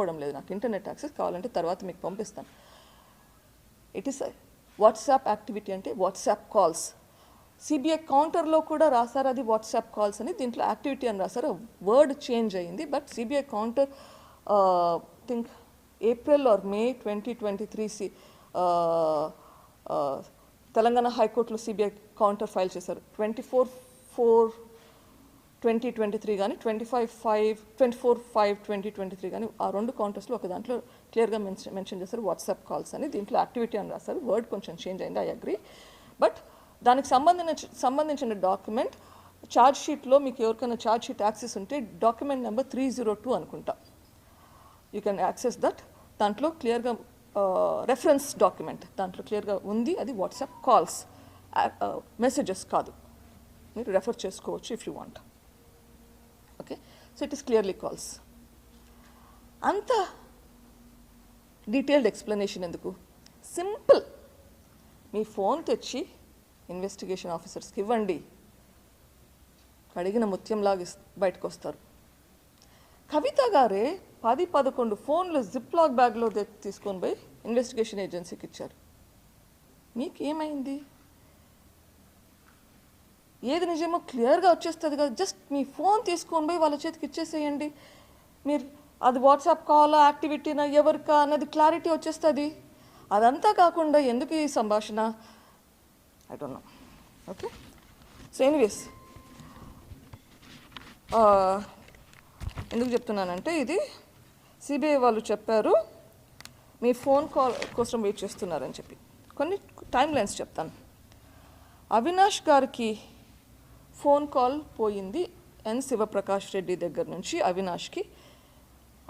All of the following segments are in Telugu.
లేకపోవడం లేదు. నాకు ఇంటర్నెట్ యాక్సెస్ కావాలంటే తర్వాత మీకు పంపిస్తాను. ఇట్ ఈస్ వాట్సాప్ యాక్టివిటీ అంటే వాట్సాప్ కాల్స్ సిబిఐ కౌంటర్లో కూడా రాశారు అది వాట్సాప్ కాల్స్ అని. దీంట్లో యాక్టివిటీ అని రాశారు. వర్డ్ చేంజ్ అయ్యింది but CBI counter think April or May twenty twenty three see Telangana హైకోర్టులో సిబిఐ కౌంటర్ ఫైల్ చేశారు. Twenty four four twenty twenty three కానీ twenty five five twenty four five twenty twenty three కానీ ఆ రెండు కౌంటర్స్లో ఒక దాంట్లో క్లియర్గా మెన్షన్ మెన్షన్ చేస్తారు వాట్సాప్ కాల్స్ అని దీంట్లో యాక్టివిటీ అని రాస్తారు వర్డ్ కొంచెం చేంజ్ అయింది ఐ అగ్రి బట్ దానికి సంబంధించిన సంబంధించిన డాక్యుమెంట్ ఛార్జ్ షీట్లో మీకు ఎవరికైనా ఛార్జ్ షీట్ యాక్సెస్ ఉంటే document number three zero two అనుకుంటా. యూ కెన్ యాక్సెస్ దట్ దాంట్లో క్లియర్గా రెఫరెన్స్ డాక్యుమెంట్ దాంట్లో క్లియర్గా ఉంది. అది వాట్సాప్ కాల్స్ మెసేజెస్ కాదు. మీరు రెఫర్ చేసుకోవచ్చు if you want okay so it is clearly calls అంత డీటెయిల్డ్ ఎక్స్ప్లెనేషన్ ఎందుకు? సింపుల్ మీ ఫోన్ తెచ్చి ఇన్వెస్టిగేషన్ ఆఫీసర్స్కి ఇవ్వండి. కడిగిన ముత్యంలాగా బయటకు వస్తారు కవిత గారే పది పదకొండు ఫోన్లు జిప్ లాక్ బ్యాగ్లో తీసుకొని పోయి ఇన్వెస్టిగేషన్ ఏజెన్సీకి ఇచ్చారు. మీకేమైంది? ఏది నిజమో క్లియర్గా వచ్చేస్తుంది కదా. జస్ట్ మీ ఫోన్ తీసుకొని పోయి వాళ్ళ చేతికి ఇచ్చేసేయండి. మీరు అది వాట్సాప్ కాల్ యాక్టివిటీనా ఎవరికా అన్నది క్లారిటీ వచ్చేస్తుంది. అదంతా కాకుండా ఎందుకు ఈ సంభాషణ? I don't know okay so anyways ఎందుకు చెప్తున్నానంటే ఇది సిబిఐ వాళ్ళు చెప్పారు మీ ఫోన్ కాల్ కోసం వెయిట్ చేస్తున్నారని చెప్పి. కొన్ని టైం లైన్స్ చెప్తాను. అవినాష్ గారికి ఫోన్ కాల్ పోయింది ఎన్ శివప్రకాష్ రెడ్డి దగ్గర నుంచి అవినాష్కి.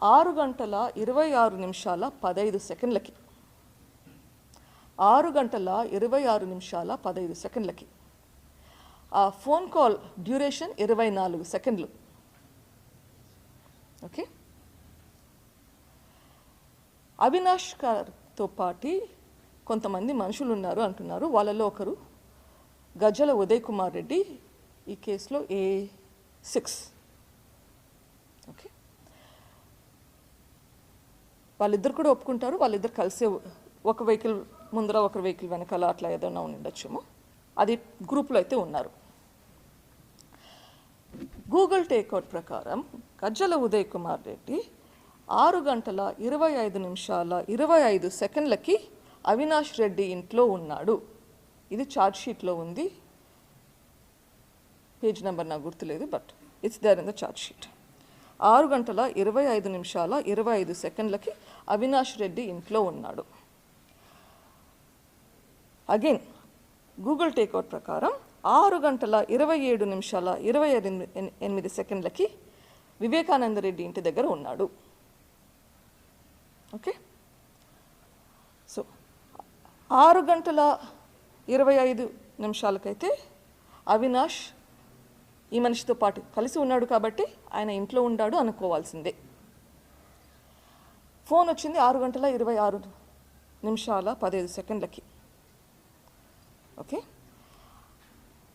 ఆరు గంటల ఇరవై ఆరు నిమిషాల పదైదు సెకండ్లకి. ఆరు గంటల ఇరవై ఆరు నిమిషాల పదైదు సెకండ్లకి. ఆ ఫోన్ కాల్ డ్యూరేషన్ ఇరవై నాలుగు సెకండ్లు. ఓకే? అవినాష్ గారితో పాటి కొంతమంది మనుషులు ఉన్నారు అంటున్నారు. వాళ్ళలో ఒకరు గజల ఉదయ్ కుమార్ రెడ్డి ఈ కేసులో ఏ సిక్స్. ఓకే. వాళ్ళిద్దరు కూడా ఒప్పుకుంటారు వాళ్ళిద్దరు కలిసే ఒక వెహికల్ ముందర ఒక వెహికల్ వెనకాల అట్లా ఏదైనా ఉండొచ్చేమో అది గ్రూప్లో అయితే ఉన్నారు. గూగుల్ టేక్అవుట్ ప్రకారం గజ్జల ఉదయ్ కుమార్ రెడ్డి ఆరు గంటల ఇరవై ఐదు నిమిషాల ఇరవై ఐదు సెకండ్లకి అవినాష్ రెడ్డి ఇంట్లో ఉన్నాడు. ఇది ఛార్జ్ షీట్లో ఉంది. పేజ్ నెంబర్ నాకు గుర్తులేదు but it's there in the charge sheet ఆరు గంటల ఇరవై ఐదు నిమిషాల ఇరవై ఐదు సెకండ్లకి అవినాష్ రెడ్డి ఇంట్లో ఉన్నాడు. అగైన్ గూగుల్ టేక్అవుట్ ప్రకారం ఆరు గంటల ఇరవై ఏడు నిమిషాల ఇరవై ఐదు ఎనిమిది సెకండ్లకి వివేకానంద రెడ్డి ఇంటి దగ్గర ఉన్నాడు. ఓకే సో ఆరు గంటల ఇరవై ఐదు నిమిషాలకైతే అవినాష్ ఈ మనిషితో పాటు కలిసి ఉన్నాడు కాబట్టి ఆయన ఇంట్లో ఉన్నాడు అనుకోవాల్సిందే. ఫోన్ వచ్చింది ఆరు గంటల ఇరవై ఆరు నిమిషాల పదిహేను సెకండ్లకి. ఓకే?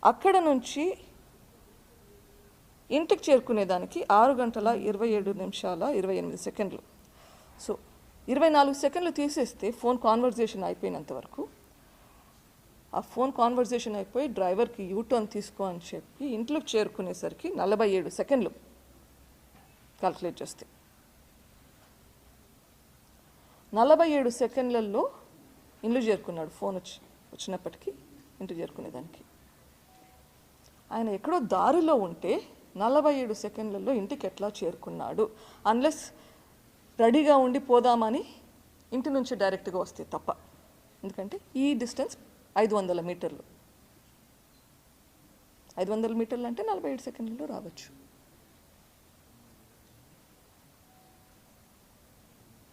అక్కడ నుంచి ఇంటికి చేరుకునేదానికి ఆరు గంటల ఇరవై ఏడు నిమిషాల ఇరవై ఎనిమిది సెకండ్లు. సో ఇరవై నాలుగు సెకండ్లు తీసేస్తే ఫోన్ కాన్వర్జేషన్ అయిపోయినంత వరకు ఆ ఫోన్ కాన్వర్జేషన్ అయిపోయి డ్రైవర్కి యూటర్న్ తీసుకో అని చెప్పి ఇంట్లోకి చేరుకునేసరికి నలభై ఏడు సెకండ్లు కాల్కులేట్ చేస్తే. నలభై ఏడు సెకండ్లలో ఇంట్లో చేరుకున్నాడు. ఫోన్ వచ్చి వచ్చినప్పటికీ ఇంటికి చేరుకునేదానికి. ఆయన ఎక్కడో దారిలో ఉంటే నలభై ఏడు సెకండ్లలో ఇంటికి ఎట్లా చేరుకున్నాడు? అన్లెస్ రెడీగా ఉండి పోదామని ఇంటి నుంచి డైరెక్ట్గా వస్తే తప్ప. ఎందుకంటే ఈ డిస్టెన్స్ ఐదు వందల మీటర్లు. ఐదు వందల మీటర్లు అంటే నలభై ఏడు సెకండ్లలో రావచ్చు.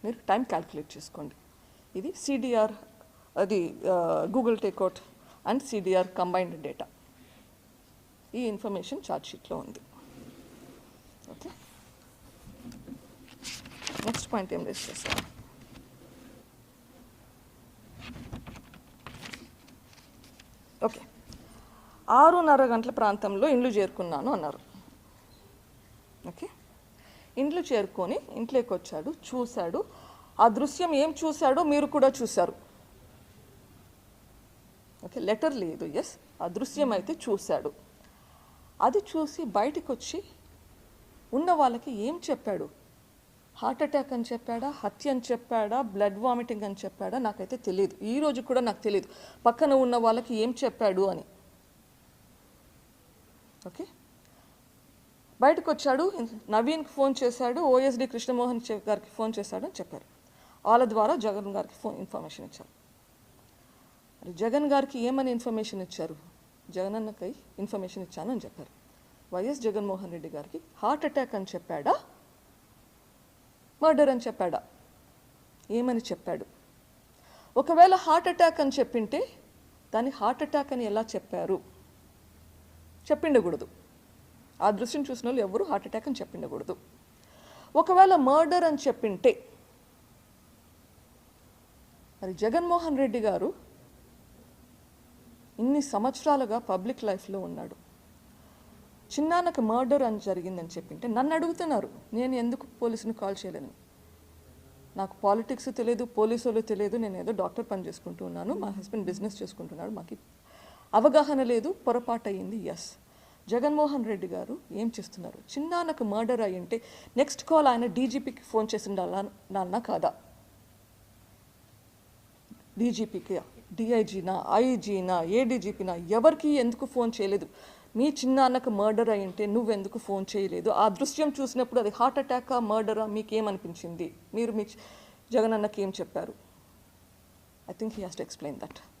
మీరు టైం క్యాల్కులేట్ చేసుకోండి. ఇది సిడిఆర్ అది Google takeout and CDR combined data. ఈ ఇన్ఫర్మేషన్ చార్ట్ షీట్లో ఉంది. ఓకే? నెక్స్ట్ పాయింట్ ఏం రేస్ చేస్తాను ఓకే ఆరున్నర గంటల ప్రాంతంలో ఇండ్లు చేరుకున్నాను అన్నారు. ఓకే? ఇండ్లు చేరుకొని ఇంట్లోకి వచ్చాడు చూశాడు. ఆ దృశ్యం ఏం చూశాడో మీరు కూడా చూశారు. ఓకే? లెటర్ లేదు ఎస్ ఆ దృశ్యం అయితే చూశాడు. అది చూసి బయటకు వచ్చి ఉన్న వాళ్ళకి ఏం చెప్పాడు? హార్ట్ అటాక్ అని చెప్పాడా? హత్య అని చెప్పాడా? బ్లడ్ వామిటింగ్ అని చెప్పాడా? నాకైతే తెలియదు ఈ రోజు కూడా నాకు తెలియదు పక్కన ఉన్న వాళ్ళకి ఏం చెప్పాడు అని. ఓకే బయటకు వచ్చాడు నవీన్కి ఫోన్ చేశాడు ఓఎస్డి కృష్ణమోహన్ గారికి ఫోన్ చేశాడు అని చెప్పారు. వాళ్ళ ద్వారా జగన్ గారికి ఫోన్ ఇన్ఫర్మేషన్ ఇచ్చారు. మరి జగన్ గారికి ఏమని ఇన్ఫర్మేషన్ ఇచ్చారు? జగన్ అన్నకై ఇన్ఫర్మేషన్ ఇచ్చాను అని చెప్పారు. వైఎస్ జగన్మోహన్ రెడ్డి గారికి హార్ట్ అటాక్ అని చెప్పాడా? మర్డర్ అని చెప్పాడా? ఏమని చెప్పాడు? ఒకవేళ హార్ట్ అటాక్ అని చెప్పింటే దాన్ని హార్ట్ అటాక్ అని ఎలా చెప్పారు? చెప్పిండకూడదు. ఆ దృశ్యం చూసిన వాళ్ళు ఎవరు హార్ట్ అటాక్ అని చెప్పిండకూడదు. ఒకవేళ మర్డర్ అని చెప్పింటే మరి జగన్మోహన్ రెడ్డి గారు ఇన్ని సంవత్సరాలుగా పబ్లిక్ లైఫ్లో ఉన్నాడు. చిన్నాన్నకు మర్డర్ అని జరిగిందని చెప్పింటే నన్ను అడుగుతున్నారు నేను ఎందుకు పోలీసుని కాల్ చేయలేను? నాకు పాలిటిక్స్ తెలియదు పోలీసు వాళ్ళు తెలియదు నేను ఏదో డాక్టర్ పని చేసుకుంటూ ఉన్నాను మా హస్బెండ్ బిజినెస్ చేసుకుంటున్నాడు మాకు అవగాహన లేదు పొరపాటయ్యింది ఎస్ జగన్మోహన్ రెడ్డి గారు ఏం చేస్తున్నారు? చిన్నాన్నకు మర్డర్ అయ్యి నెక్స్ట్ కాల్ ఆయన డీజీపీకి ఫోన్ చేసి ఉండాలా నాన్న కాదా? డీజీపీకి డిఐజీనా ఐజీనా ఏడీజీపీనా ఎవరికి ఎందుకు ఫోన్ చేయలేదు? మీ చిన్నాన్నకు మర్డర్ అయి నువ్వెందుకు ఫోన్ చేయలేదు? ఆ దృశ్యం చూసినప్పుడు అది హార్ట్ అటాకా మర్డరా మీకేమనిపించింది? మీరు మీ జగన్ అన్నకి ఏం చెప్పారు? I think he has to explain that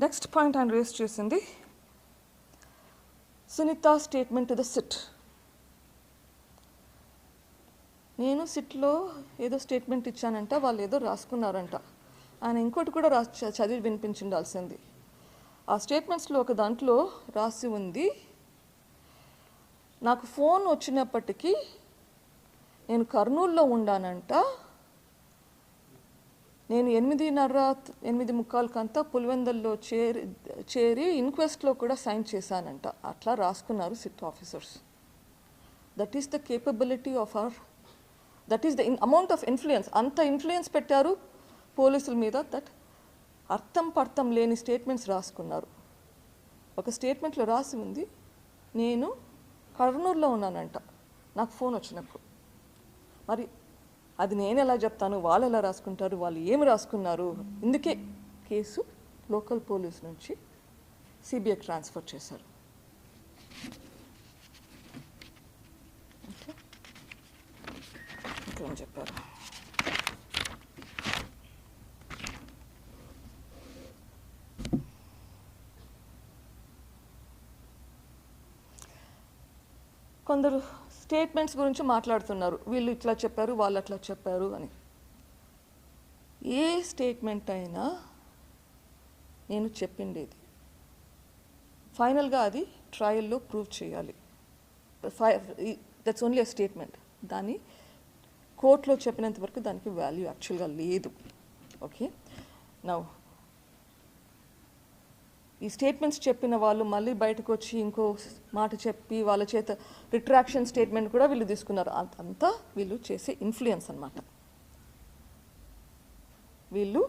next point ఆయన రేస్ చేసింది Sunitha statement to the SIT నేను సిట్లో ఏదో స్టేట్మెంట్ ఇచ్చానంట వాళ్ళు ఏదో రాసుకున్నారంట. ఆయన ఇంకోటి కూడా రా చదివి వినిపించిండాల్సింది. ఆ స్టేట్మెంట్స్లో ఒక దాంట్లో రాసి ఉంది నాకు ఫోన్ వచ్చినప్పటికీ నేను కర్నూలులో ఉండానంట నేను ఎనిమిదిన్నర ఎనిమిది ముక్కాలకంతా పులివెందల్లో చేరి చేరి ఇన్క్వెస్ట్లో కూడా సైన్ చేశానంట. అట్లా రాసుకున్నారు SIT officers. That is the capability of our that is the amount of influence అంత ఇన్ఫ్లుయెన్స్ పెట్టారు పోలీసుల మీద దట్ అర్థం పర్థం లేని స్టేట్మెంట్స్ రాసుకున్నారు. ఒక స్టేట్మెంట్లో రాసి ఉంది నేను కర్నూలులో ఉన్నానంట. నాకు ఫోన్ వచ్చినప్పుడు. మరి అది నేను ఎలా చెప్తాను? వాళ్ళు ఎలా రాసుకుంటారు? వాళ్ళు ఏమి రాసుకున్నారు? ఇందుకే కేసు లోకల్ పోలీస్ నుంచి సిబిఐ ట్రాన్స్ఫర్ చేశారు. చెప్పారు? కొందరు స్టేట్మెంట్స్ గురించి మాట్లాడుతున్నారు. వీళ్ళు ఇట్లా చెప్పారు వాళ్ళు అట్లా చెప్పారు అని. ఏ స్టేట్మెంట్ అయినా నేను చెప్పిండేది. ఫైనల్గా అది ట్రయల్లో ప్రూవ్ చేయాలి. That's only a statement. దాన్ని కోర్టులో చెప్పినంత వరకు దానికి వాల్యూ యాక్చువల్గా లేదు. ఓకే? నా ఈ స్టేట్మెంట్స్ చెప్పిన వాళ్ళు మళ్ళీ బయటకు వచ్చి ఇంకో మాట చెప్పి వాళ్ళ చేత రిట్రాక్షన్ స్టేట్మెంట్ కూడా వీళ్ళు తీసుకున్నారు. అంత- అంతా వీళ్ళు చేసే ఇన్ఫ్లుయెన్స్ అన్నమాట. వీళ్ళు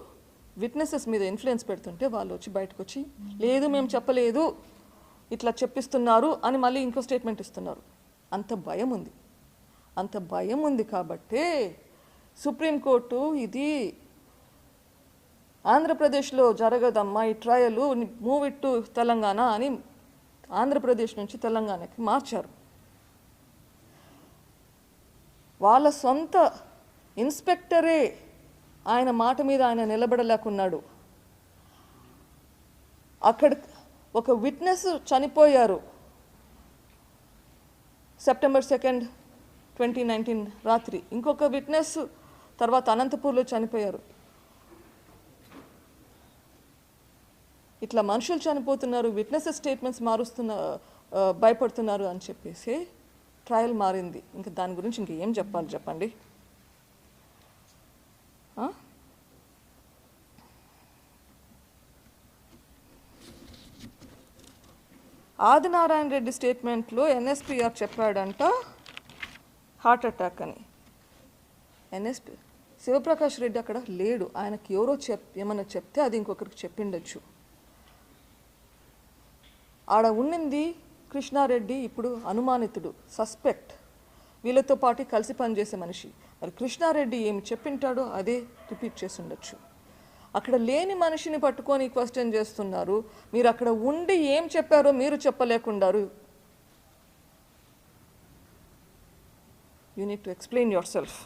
విట్నెసెస్ మీద ఇన్ఫ్లుయెన్స్ పెడుతుంటే వాళ్ళు వచ్చి బయటకు వచ్చి లేదు మేము చెప్పలేదు ఇట్లా చెప్పిస్తున్నారు అని మళ్ళీ ఇంకో స్టేట్మెంట్ ఇస్తున్నారు. అంత భయం ఉంది. అంత భయం ఉంది కాబట్టే సుప్రీంకోర్టు ఇది ఆంధ్రప్రదేశ్లో జరగదమ్మా ఈ trial move it to Telangana అని ఆంధ్రప్రదేశ్ నుంచి తెలంగాణకి మార్చారు. వాళ్ళ సొంత ఇన్స్పెక్టరే ఆయన మాట మీద ఆయన నిలబడలేకున్నాడు. అక్కడ ఒక విట్నెస్ చనిపోయారు. సెప్టెంబర్ సెకండ్ ట్వంటీ నైన్టీన్ రాత్రి. ఇంకొక విట్నెస్ తర్వాత అనంతపూర్లో చనిపోయారు. ఇట్లా మనుషులు చనిపోతున్నారు విట్నెసెస్ స్టేట్మెంట్స్ మారుస్తున్న భయపడుతున్నారు అని చెప్పేసి ట్రయల్ మారింది. ఇంకా దాని గురించి ఇంకేం చెప్పాలి చెప్పండి? ఆదినారాయణ రెడ్డి స్టేట్మెంట్లో ఎన్ఎస్పిఆర్ చెప్పాడంట హార్ట్ అటాక్ అని. ఎన్ఎస్పి శివప్రకాష్ రెడ్డి అక్కడ లేడు. ఆయనకి ఎవరో చెప్ ఏమన్నా చెప్తే అది ఇంకొకరికి చెప్పిండొచ్చు. ఆడ ఉండింది కృష్ణారెడ్డి ఇప్పుడు అనుమానితుడు సస్పెక్ట్ వీళ్ళతో పాటు కలిసి పనిచేసే మనిషి. మరి కృష్ణారెడ్డి ఏమి చెప్పింటాడో అదే రిపీట్ చేసి ఉండొచ్చు అక్కడ లేని మనిషిని పట్టుకొని క్వశ్చన్ చేస్తున్నారు. మీరు అక్కడ ఉండి ఏం చెప్పారో మీరు చెప్పలేకుండారు. You need to explain yourself